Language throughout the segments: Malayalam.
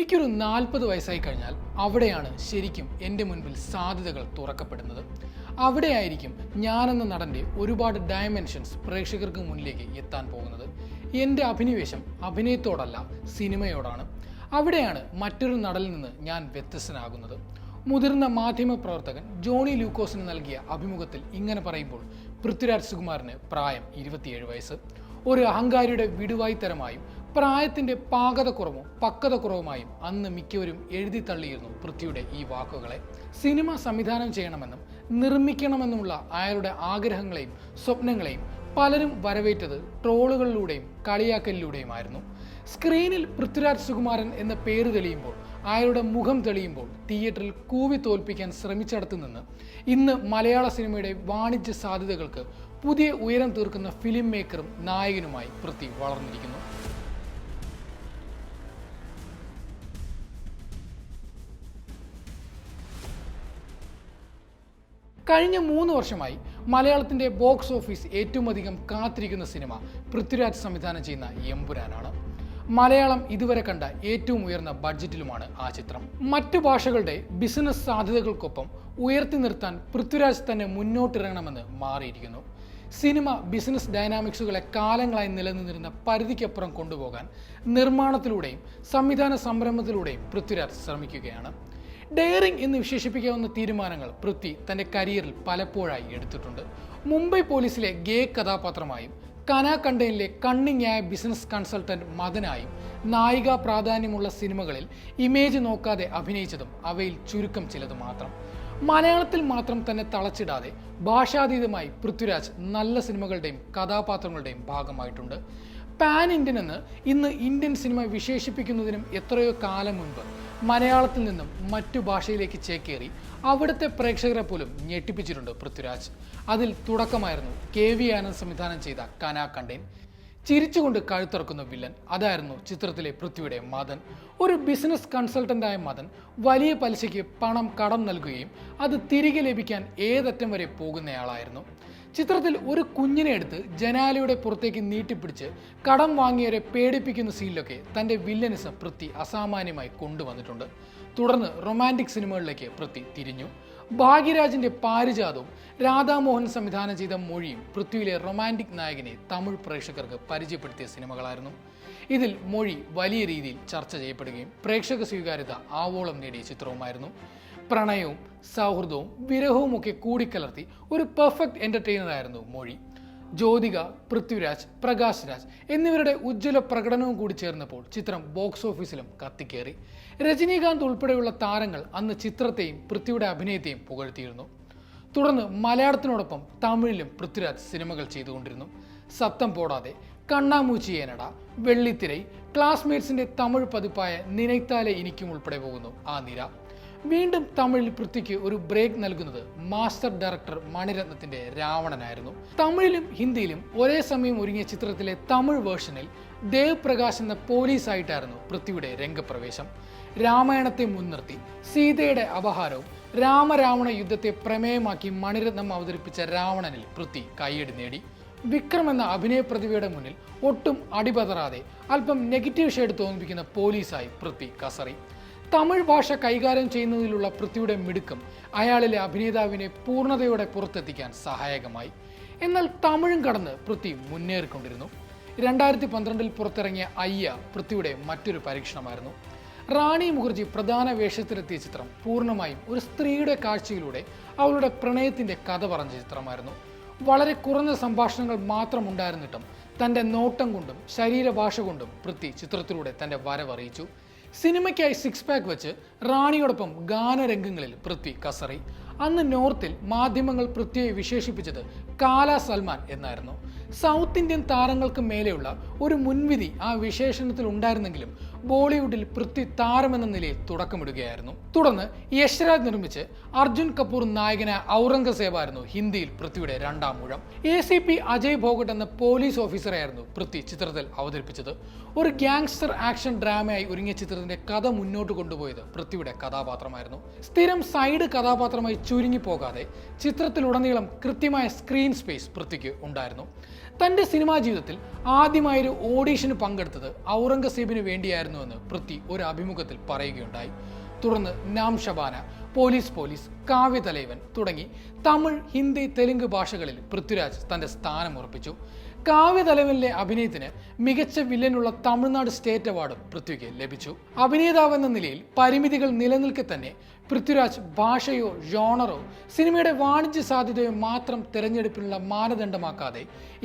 എനിക്കൊരു നാൽപ്പത് വയസ്സായി കഴിഞ്ഞാൽ അവിടെയാണ് ശരിക്കും എന്റെ മുൻപിൽ സാധ്യതകൾ തുറക്കപ്പെടുന്നത്. അവിടെയായിരിക്കും ഞാനെന്ന നടന്റെ ഒരുപാട് ഡയമെൻഷൻസ് പ്രേക്ഷകർക്ക് മുന്നിലേക്ക് എത്താൻ പോകുന്നത്. എന്റെ അഭിനിവേശം അഭിനയത്തോടല്ല സിനിമയോടാണ്. അവിടെയാണ് മറ്റൊരു നടനിൽ നിന്ന് ഞാൻ വ്യത്യസ്തനാകുന്നത്. മുതിർന്ന മാധ്യമ പ്രവർത്തകൻ ജോണി ലൂക്കോസിന് നൽകിയ അഭിമുഖത്തിൽ ഇങ്ങനെ പറയുമ്പോൾ പൃഥ്വിരാജ് സുകുമാറിന് പ്രായം ഇരുപത്തിയേഴ് വയസ്സ്. ഒരു അഹങ്കാരിയുടെ വിടുവായിത്തരമായും പ്രായത്തിന്റെ പാകതക്കുറവും പക്വതക്കുറവുമായും അന്ന് മിക്കവരും എഴുതി തള്ളിയിരുന്നു പൃഥ്വിയുടെ ഈ വാക്കുകളെ. സിനിമ സംവിധാനം ചെയ്യണമെന്നും നിർമ്മിക്കണമെന്നുമുള്ള അയാളുടെ ആഗ്രഹങ്ങളെയും സ്വപ്നങ്ങളെയും പലരും വരവേറ്റത് ട്രോളുകളിലൂടെയും കളിയാക്കലിലൂടെയുമായിരുന്നു. സ്ക്രീനിൽ പൃഥ്വിരാജ് സുകുമാരൻ എന്ന പേര് തെളിയുമ്പോൾ അയാളുടെ മുഖം തെളിയുമ്പോൾ തിയേറ്ററിൽ കൂവി തോൽപ്പിക്കാൻ ശ്രമിച്ചിടത്തു നിന്ന് ഇന്ന് മലയാള സിനിമയുടെ വാണിജ്യ സാധ്യതകൾക്ക് പുതിയ ഉയരം തീർക്കുന്ന ഫിലിം മേക്കറും നായകനുമായി പൃഥ്വി വളർന്നിരിക്കുന്നു. കഴിഞ്ഞ മൂന്ന് വർഷമായി മലയാളത്തിന്റെ ബോക്സ് ഓഫീസ് ഏറ്റവും അധികം കാത്തിരിക്കുന്ന സിനിമ പൃഥ്വിരാജ് സംവിധാനം ചെയ്യുന്ന എമ്പുരാനാണ്. മലയാളം ഇതുവരെ കണ്ട ഏറ്റവും ഉയർന്ന ബഡ്ജറ്റിലുമാണ് ആ ചിത്രം. മറ്റു ഭാഷകളുടെ ബിസിനസ് സാധ്യതകൾക്കൊപ്പം ഉയർത്തി നിർത്താൻ പൃഥ്വിരാജ് തന്നെ മുന്നോട്ടിറങ്ങണമെന്ന് മാറിയിരിക്കുന്നു. സിനിമ ബിസിനസ് ഡൈനാമിക്സുകളെ കാലങ്ങളായി നിലനിന്നിരുന്ന പരിധിക്കപ്പുറം കൊണ്ടുപോകാൻ നിർമ്മാണത്തിലൂടെയും സംവിധാന സംരംഭത്തിലൂടെയും പൃഥ്വിരാജ് ശ്രമിക്കുകയാണ്. ഡെയറിംഗ് എന്ന് വിശേഷിപ്പിക്കാവുന്ന തീരുമാനങ്ങൾ പൃഥ്വി തന്റെ കരിയറിൽ പലപ്പോഴായി എടുത്തിട്ടുണ്ട്. മുംബൈ പോലീസിലെ ഗേ കഥാപാത്രമായും കനാ കണ്ണിങ്ങായ ബിസിനസ് കൺസൾട്ടന്റ് മദനായും നായിക പ്രാധാന്യമുള്ള സിനിമകളിൽ ഇമേജ് നോക്കാതെ അഭിനയിച്ചതും അവയിൽ ചുരുക്കം ചിലത് മാത്രം. മലയാളത്തിൽ മാത്രം തന്നെ തളച്ചിടാതെ ഭാഷാതീതമായി പൃഥ്വിരാജ് നല്ല സിനിമകളുടെയും കഥാപാത്രങ്ങളുടെയും ഭാഗമായിട്ടുണ്ട്. പാൻ ഇന്ത്യൻ എന്ന് ഇന്ന് ഇന്ത്യൻ സിനിമ വിശേഷിപ്പിക്കുന്നതിനും എത്രയോ കാലം മുൻപ് മലയാളത്തിൽ നിന്നും മറ്റു ഭാഷയിലേക്ക് ചേക്കേറി അവിടുത്തെ പ്രേക്ഷകരെ പോലും ഞെട്ടിപ്പിച്ചിട്ടുണ്ട് പൃഥ്വിരാജ്. അതിൽ തുടക്കമായിരുന്നു കെ വി ആനന്ദ് സംവിധാനം ചെയ്ത കനാ കണ്ടേൻ ചിരിച്ചുകൊണ്ട് കഴുത്തിറക്കുന്ന വില്ലൻ അതായിരുന്നു ചിത്രത്തിലെ പൃഥ്വിയുടെ മദൻ ഒരു ബിസിനസ് കൺസൾട്ടന്റായ മദൻ വലിയ പലിശയ്ക്ക് പണം കടം നൽകുകയും അത് തിരികെ ലഭിക്കാൻ ഏതറ്റം വരെ പോകുന്നയാളായിരുന്നു. ചിത്രത്തിൽ ഒരു കുഞ്ഞിനെ എടുത്ത് ജനാലയുടെ പുറത്തേക്ക് നീട്ടിപ്പിടിച്ച് കടം വാങ്ങിയവരെ പേടിപ്പിക്കുന്ന സീനിലൊക്കെ തന്റെ വില്ലനിസം പൃഥ്വി അസാമാന്യമായി കൊണ്ടുവന്നിട്ടുണ്ട്. തുടർന്ന് റൊമാന്റിക് സിനിമകളിലേക്ക് പൃഥ്വി തിരിഞ്ഞു. ഭാഗ്യരാജിന്റെ പാരിജാതവും രാധാമോഹൻ സംവിധാനം ചെയ്ത മൊഴിയും പൃഥ്വിയിലെ റൊമാന്റിക് നായകനെ തമിഴ് പ്രേക്ഷകർക്ക് പരിചയപ്പെടുത്തിയ സിനിമകളായിരുന്നു. ഇതിൽ മൊഴി വലിയ രീതിയിൽ ചർച്ച ചെയ്യപ്പെടുകയും പ്രേക്ഷക സ്വീകാര്യത ആവോളം നേടിയ ചിത്രവുമായിരുന്നു. പ്രണയവും സൗഹൃദവും വിരഹവും ഒക്കെ കൂടിക്കലർത്തി ഒരു പെർഫെക്റ്റ് എന്റർടൈനർ ആയിരുന്നു മൊഴി. ജ്യോതിക പൃഥ്വിരാജ് പ്രകാശ് രാജ് എന്നിവരുടെ ഉജ്ജ്വല പ്രകടനവും കൂടി ചേർന്നപ്പോൾ ചിത്രം ബോക്സ് ഓഫീസിലും കത്തിക്കേറി. രജനീകാന്ത് ഉൾപ്പെടെയുള്ള താരങ്ങൾ അന്ന് ചിത്രത്തെയും പൃഥ്വിയുടെ അഭിനയത്തെയും പുകഴ്ത്തിയിരുന്നു. തുടർന്ന് മലയാളത്തിനോടൊപ്പം തമിഴിലും പൃഥ്വിരാജ് സിനിമകൾ ചെയ്തുകൊണ്ടിരുന്നു. സത്തം പോടാതെ കണ്ണാമൂച്ചിയേനട വെള്ളിത്തിരൈ ക്ലാസ്മേറ്റ്സിന്റെ തമിഴ് പതിപ്പായ നിനൈത്താലെ എനിക്കും ഉൾപ്പെടെ പോകുന്നു ആ നിര. വീണ്ടും തമിഴിൽ പൃഥ്വിക്ക് ഒരു ബ്രേക്ക് നൽകുന്നത് മാസ്റ്റർ ഡയറക്ടർ മണിരത്നത്തിന്റെ രാവണനായിരുന്നു. തമിഴിലും ഹിന്ദിയിലും ഒരേ സമയം ഒരുങ്ങിയ ചിത്രത്തിലെ തമിഴ് വേർഷനിൽ ദേവ് പ്രകാശ് എന്ന പോലീസായിട്ടായിരുന്നു പൃഥ്വിയുടെ രംഗപ്രവേശം. രാമായണത്തെ മുൻനിർത്തി സീതയുടെ അപഹാരവും രാമരാവണ യുദ്ധത്തെ പ്രമേയമാക്കി മണിരത്നം അവതരിപ്പിച്ച രാവണനിൽ പൃഥ്വി കൈയടി നേടി. വിക്രം എന്ന അഭിനയ പ്രതിഭയുടെ മുന്നിൽ ഒട്ടും അടിപതറാതെ അല്പം നെഗറ്റീവ് ഷെയ്ഡ് തോന്നിപ്പിക്കുന്ന പോലീസായി പൃഥ്വി കസറി. തമിഴ് ഭാഷ കൈകാര്യം ചെയ്യുന്നതിലുള്ള പൃഥ്വിയുടെ മിടുക്കം അയാളിലെ അഭിനേതാവിനെ പൂർണതയോടെ പുറത്തെത്തിക്കാൻ സഹായകമായി. എന്നാൽ തമിഴും കടന്ന് പൃഥ്വി മുന്നേറിക്കൊണ്ടിരുന്നു. രണ്ടായിരത്തി പന്ത്രണ്ടിൽ പുറത്തിറങ്ങിയ അയ്യ പൃഥ്വിയുടെ മറ്റൊരു പരീക്ഷണമായിരുന്നു. റാണി മുഖർജി പ്രധാന വേഷത്തിലെത്തിയ ചിത്രം പൂർണമായും ഒരു സ്ത്രീയുടെ കാഴ്ചയിലൂടെ അവളുടെ പ്രണയത്തിന്റെ കഥ പറഞ്ഞ ചിത്രമായിരുന്നു. വളരെ കുറഞ്ഞ സംഭാഷണങ്ങൾ മാത്രം ഉണ്ടായിരുന്നിട്ടും തന്റെ നോട്ടം കൊണ്ടും ശരീരഭാഷ കൊണ്ടും പൃഥ്വി ചിത്രത്തിലൂടെ തന്റെ വരവറിയിച്ചു സിനിമയ്ക്കായി സിക്സ് പാക്ക് വെച്ച് റാണിയോടൊപ്പം ഗാനരംഗങ്ങളിൽ പൃഥ്വി കസറി. അന്ന് നോർത്തിൽ മാധ്യമങ്ങൾ പൃഥ്വിയെ വിശേഷിപ്പിച്ചത് കാല സൽമാൻ എന്നായിരുന്നു. സൗത്ത് ഇന്ത്യൻ താരങ്ങൾക്ക് മേലെയുള്ള ഒരു മുൻവിധി ആ വിശേഷണത്തിൽ ഉണ്ടായിരുന്നെങ്കിലും ബോളിവുഡിൽ പൃഥ്വി താരമെന്ന നിലയിൽ തുടക്കമിടുകയായിരുന്നു. തുടർന്ന് യശ്രാജ് നിർമ്മിച്ച് അർജുൻ കപൂർ നായകനായ ഔറംഗസേബായിരുന്നു ഹിന്ദിയിൽ പൃഥ്വിയുടെ രണ്ടാം മൂഴം. A C P Ajay Bhogat എന്ന പോലീസ് ഓഫീസറായിരുന്നു പൃഥ്വി ചിത്രത്തിൽ അവതരിപ്പിച്ചത്. ഒരു ഗ്യാങ്സ്റ്റർ ആക്ഷൻ ഡ്രാമയായി ഒരുങ്ങിയ ചിത്രത്തിന്റെ കഥ മുന്നോട്ട് കൊണ്ടുപോയത് പൃഥ്വിയുടെ കഥാപാത്രമായിരുന്നു. സ്ഥിരം സൈഡ് കഥാപാത്രമായി ചുരുങ്ങിപ്പോകാതെ ചിത്രത്തിലുടനീളം കൃത്യമായ സ്ക്രീൻ സ്പേസ് പൃഥ്വിക്ക് ഉണ്ടായിരുന്നു. തന്റെ സിനിമാ ജീവിതത്തിൽ ആദ്യമായി ഒരു ഓഡീഷന് പങ്കെടുത്തത് ഔറംഗസീബിന് വേണ്ടിയായിരുന്നുവെന്ന് പൃഥ്വി ഒരു അഭിമുഖത്തിൽ പറയുകയുണ്ടായി. തുടർന്ന് നാം ഷബാന പോലീസ് പോലീസ് കാവ്യതലൈവൻ തുടങ്ങി തമിഴ് ഹിന്ദി തെലുങ്ക് ഭാഷകളിൽ പൃഥ്വിരാജ് തന്റെ സ്ഥാനം ഉറപ്പിച്ചു. കാവ്യതലവനിലെ അഭിനയത്തിന് മികച്ച വില്ലനുള്ള തമിഴ്നാട് സ്റ്റേറ്റ് അവാർഡും പൃഥ്വിക്ക് ലഭിച്ചു. അഭിനേതാവെന്ന നിലയിൽ പരിമിതികൾ നിലനിൽക്കെ തന്നെ പൃഥ്വിരാജ് ഭാഷയോ ജോണറോ സിനിമയുടെ വാണിജ്യ സാധ്യതയോ മാത്രം തിരഞ്ഞെടുപ്പിനുള്ള മാനദണ്ഡമാക്കാതെ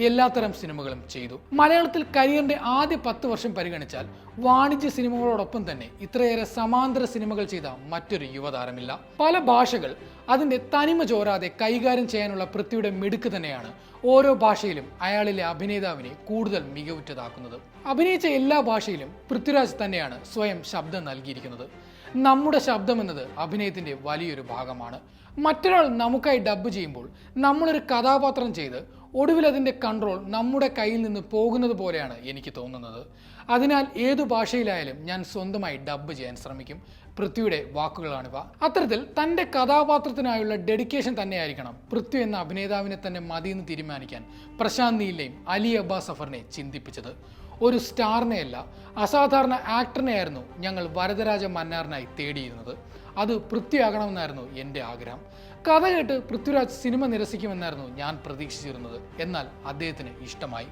എല്ലാത്തരം സിനിമകളും ചെയ്തു. മലയാളത്തിൽ കരിയറിന്റെ ആദ്യ പത്ത് വർഷം പരിഗണിച്ചാൽ വാണിജ്യ സിനിമകളോടൊപ്പം തന്നെ ഇത്രയേറെ സമാന്തര സിനിമകൾ ചെയ്ത മറ്റൊരു യുവതാരമില്ല. പല ഭാഷകൾ അതിന്റെ തനിമ ചോരാതെ കൈകാര്യം ചെയ്യാനുള്ള പൃഥ്വിയുടെ മിടുക്ക് തന്നെയാണ് ഓരോ ഭാഷയിലും അയാളിലെ അഭിനേതാവിനെ കൂടുതൽ മികവുറ്റതാക്കുന്നത്. അഭിനയിച്ച എല്ലാ ഭാഷയിലും പൃഥ്വിരാജ് തന്നെയാണ് സ്വയം ശബ്ദം നൽകിയിരിക്കുന്നത്. നമ്മുടെ ശബ്ദം എന്നത് അഭിനയത്തിന്റെ വലിയൊരു ഭാഗമാണ്. മറ്റൊരാൾ നമുക്കായി ഡബ്ബ് ചെയ്യുമ്പോൾ നമ്മളൊരു കഥാപാത്രം ചെയ്ത് ഒടുവിൽ അതിന്റെ കൺട്രോൾ നമ്മുടെ കയ്യിൽ നിന്ന് പോകുന്നത് പോലെയാണ് എനിക്ക് തോന്നുന്നത്. അതിനാൽ ഏതു ഭാഷയിലായാലും ഞാൻ സ്വന്തമായി ഡബ്ബ് ചെയ്യാൻ ശ്രമിക്കും. പൃഥ്വിയുടെ വാക്കുകളാണിവ അത്തരത്തിൽ തന്റെ കഥാപാത്രത്തിനായുള്ള ഡെഡിക്കേഷൻ തന്നെയായിരിക്കണം പൃഥ്വി എന്ന അഭിനേതാവിനെ തന്നെ മതിയെന്ന് തീരുമാനിക്കാൻ പ്രശാന്ത് നീലിനെയും അലി അബ്ബാസ് സഫറിനെ ചിന്തിപ്പിച്ചത്. ഒരു സ്റ്റാറിനെയല്ല അസാധാരണ ആക്ടറിനെയായിരുന്നു ഞങ്ങൾ വരദരാജ മന്നാറിനായി തേടിയിരുന്നത്. അത് പൃഥ്വിയാകണമെന്നായിരുന്നു എന്റെ ആഗ്രഹം. കഥ കേട്ട് പൃഥ്വിരാജ് സിനിമ നിരസിക്കുമെന്നായിരുന്നു ഞാൻ പ്രതീക്ഷിച്ചിരുന്നത്. എന്നാൽ അദ്ദേഹത്തിന് ഇഷ്ടമായി.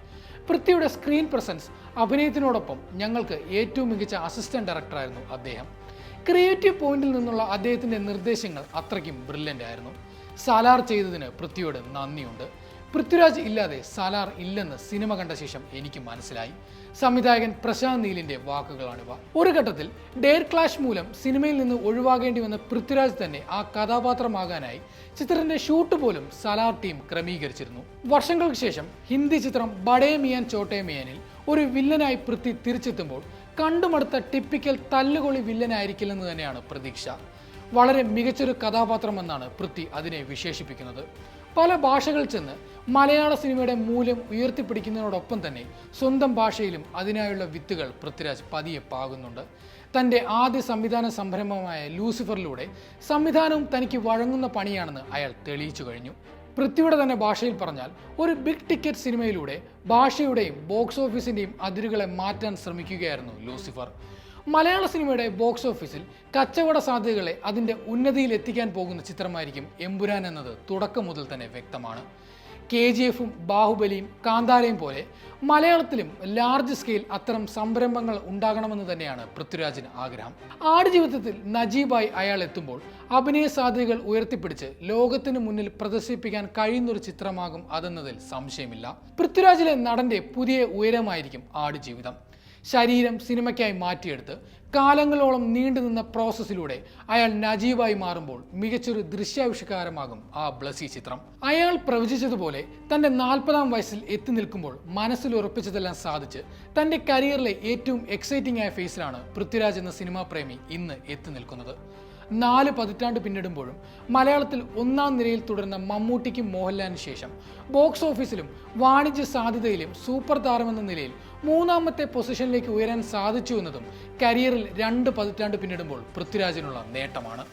പൃഥ്വിയുടെ സ്ക്രീൻ പ്രസൻസ് അഭിനയത്തിനോടൊപ്പം ഞങ്ങൾക്ക് ഏറ്റവും മികച്ച അസിസ്റ്റന്റ് ഡയറക്ടറായിരുന്നു അദ്ദേഹം. ക്രിയേറ്റീവ് പോയിന്റിൽ നിന്നുള്ള അദ്ദേഹത്തിന്റെ നിർദ്ദേശങ്ങൾ അത്രയ്ക്കും ബ്രില്യന്റ് ആയിരുന്നു. സാലാർ ചെയ്തതിന് പൃഥ്വിയോട് നന്ദിയുണ്ട്. പൃഥ്വിരാജ് ഇല്ലാതെ സലാർ ഇല്ലെന്ന് സിനിമ കണ്ട ശേഷം എനിക്ക് മനസ്സിലായി. സംവിധായകൻ പ്രശാന്ത് നീലിന്റെ വാക്കുകളാണിവ. ഒരു ഘട്ടത്തിൽ ഡെയർ ക്ലാഷ് മൂലം സിനിമയിൽ നിന്ന് ഒഴിവാകേണ്ടി വന്ന പൃഥ്വിരാജ് തന്നെ ആ കഥാപാത്രമാകാനായി ചിത്രത്തിന്റെ ഷൂട്ട് പോലും സലാർ ടീം ക്രമീകരിച്ചിരുന്നു. വർഷങ്ങൾക്ക് ശേഷം ഹിന്ദി ചിത്രം ബഡേ മിയാൻ ചോട്ടേ മിയാനിൽ ഒരു വില്ലനായി പൃഥ്വി തിരിച്ചെത്തുമ്പോൾ കണ്ടുമടുത്ത ടിപ്പിക്കൽ തല്ലുകൊളി വില്ലനായിരിക്കില്ലെന്ന് തന്നെയാണ് പ്രതീക്ഷ. വളരെ മികച്ചൊരു കഥാപാത്രം എന്നാണ് പൃഥ്വി അതിനെ വിശേഷിപ്പിക്കുന്നത്. പല ഭാഷകൾ ചെന്ന് മലയാള സിനിമയുടെ മൂല്യം ഉയർത്തിപ്പിടിക്കുന്നതിനോടൊപ്പം തന്നെ സ്വന്തം ഭാഷയിലും അതിനായുള്ള വിത്തുകൾ പൃഥ്വിരാജ് പതിയെ പാകുന്നുണ്ട്. തന്റെ ആദ്യ സംവിധാന സംരംഭമായ ലൂസിഫറിലൂടെ സംവിധാനവും തനിക്ക് വഴങ്ങുന്ന പണിയാണെന്ന് അയാൾ തെളിയിച്ചു കഴിഞ്ഞു. പൃഥ്വിയുടെ തന്നെ ഭാഷയിൽ പറഞ്ഞാൽ ഒരു ബിഗ് ടിക്കറ്റ് സിനിമയിലൂടെ ഭാഷയുടെയും ബോക്സ് ഓഫീസിന്റെയും അതിരുകളെ മാറ്റാൻ ശ്രമിക്കുകയായിരുന്നു ലൂസിഫർ. മലയാള സിനിമയുടെ ബോക്സ് ഓഫീസിൽ കച്ചവട സാധ്യതകളെ അതിന്റെ ഉന്നതിയിൽ എത്തിക്കാൻ പോകുന്ന ചിത്രമായിരിക്കും എമ്പുരാൻ എന്നത്. തുടക്കം മുതൽ തന്നെ വ്യക്തമാണ്. കെ ജി എഫും ബാഹുബലിയും കാന്താരയും പോലെ മലയാളത്തിലും ലാർജ് സ്കെയിൽ അത്തരം സംരംഭങ്ങൾ ഉണ്ടാകണമെന്ന് തന്നെയാണ് പൃഥ്വിരാജിന് ആഗ്രഹം. ആടുജീവിതത്തിൽ നജീബായി അയാൾ എത്തുമ്പോൾ അഭിനയ സാധ്യതകൾ ഉയർത്തിപ്പിടിച്ച് ലോകത്തിന് മുന്നിൽ പ്രദർശിപ്പിക്കാൻ കഴിയുന്നൊരു ചിത്രമാകും അതെന്നതിൽ സംശയമില്ല. പൃഥ്വിരാജിലെ നടന്റെ പുതിയ ഉയരമായിരിക്കും ആടുജീവിതം. ശരീരം സിനിമയ്ക്കായി മാറ്റിയെടുത്ത് കാലങ്ങളോളം നീണ്ടുനിന്ന പ്രോസസ്സിലൂടെ അയാൾ നജീബായി മാറുമ്പോൾ മികച്ചൊരു ദൃശ്യാവിഷ്കാരമാകും ആ ബ്ലസി ചിത്രം. അയാൾ പ്രവചിച്ചതുപോലെ തന്റെ നാൽപ്പതാം വയസ്സിൽ എത്തി നിൽക്കുമ്പോൾ മനസ്സിൽ ഉറപ്പിച്ചതെല്ലാം സാധിച്ച് തന്റെ കരിയറിലെ ഏറ്റവും എക്സൈറ്റിംഗ് ആയ ഫേസിലാണ് പൃഥ്വിരാജ് എന്ന സിനിമാ പ്രേമി ഇന്ന് എത്തി നിൽക്കുന്നത്. നാല് പതിറ്റാണ്ട് പിന്നിടുമ്പോഴും മലയാളത്തിൽ ഒന്നാം നിരയിൽ തുടരുന്ന മമ്മൂട്ടിക്കും മോഹൻലാലിന് ശേഷം. ബോക്സ് ഓഫീസിലും വാണിജ്യ സാധ്യതയിലും സൂപ്പർ താരമെന്ന നിലയിൽ മൂന്നാമത്തെ പൊസിഷനിലേക്ക് ഉയരാൻ സാധിച്ചു എന്നതും കരിയറിൽ രണ്ട് പതിറ്റാണ്ട് പിന്നിടുമ്പോൾ പൃഥ്വിരാജിനുള്ള നേട്ടമാണ്.